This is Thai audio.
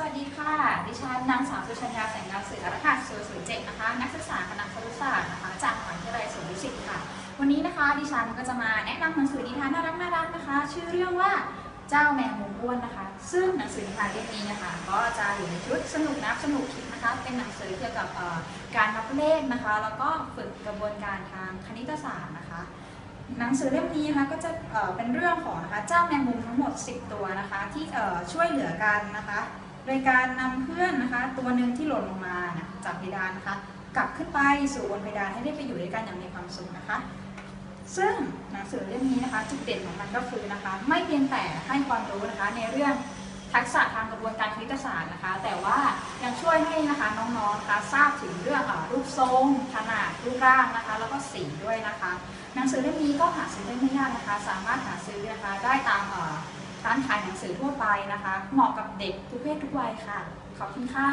สวัสดีค่ะ ดิฉันนางสาวสุชัญญาแสงดาวเสือรหัส007นะคะ นักศึกษาคณะครุศาสตร์นะคะ จากมหาวิทยาลัยสวนดุสิตค่ะ วันนี้นะคะ ดิฉันก็จะมาแนะนำหนังสือนิทานน่ารักน่ารักนะคะ ชื่อเรื่องว่าเจ้าแมงมุมอ้วนนะคะ ซึ่งหนังสือนิทานเล่มนี้นะคะ ก็จะอยู่ในชุดสนุกนับสนุกคิดนะคะ เป็นหนังสือเกี่ยวกับการนับเลขนะคะ แล้วก็ฝึกกระบวนการทางคณิตศาสตร์นะคะหนังสือเล่มนี้นะคะก็จะเป็นเรื่องของนะคะเจ้าแมงมุมทั้งหมด 10 ตัวนะคะ ที่ช่วยเหลือกันนะคะ โดยการนำเพื่อนนะคะตัวหนึ่งที่หล่นลงมานะจากเพดานนะคะกลับขึ้นไปสู่บนเพดานให้ได้ไปอยู่ด้วยกันอย่างมีความสุขนะคะ ซึ่งหนังสือเล่มนี้นะคะจุดเด่นของมันก็คือนะคะ ไม่เพียงแต่ให้ความรู้นะคะในเรื่องทักษะทางกระบวนการคณิตศาสตร์นะคะ แต่ว่ายังช่วยให้นะคะน้องๆนะคะทราบถึงเรื่องอรูปทรง ขนาดรูปร่างนะคะ แล้วก็สีด้วยนะคะ หนังสือเล่มนี้ก็หาซื้อได้ไม่ยากนะคะ สามารถหาซื้อนะคะได้ตามอ่อ ขายหนังสือทั่วไปนะคะ เหมาะกับเด็กทุกเพศทุกวัยค่ะ ขอบคุณค่ะ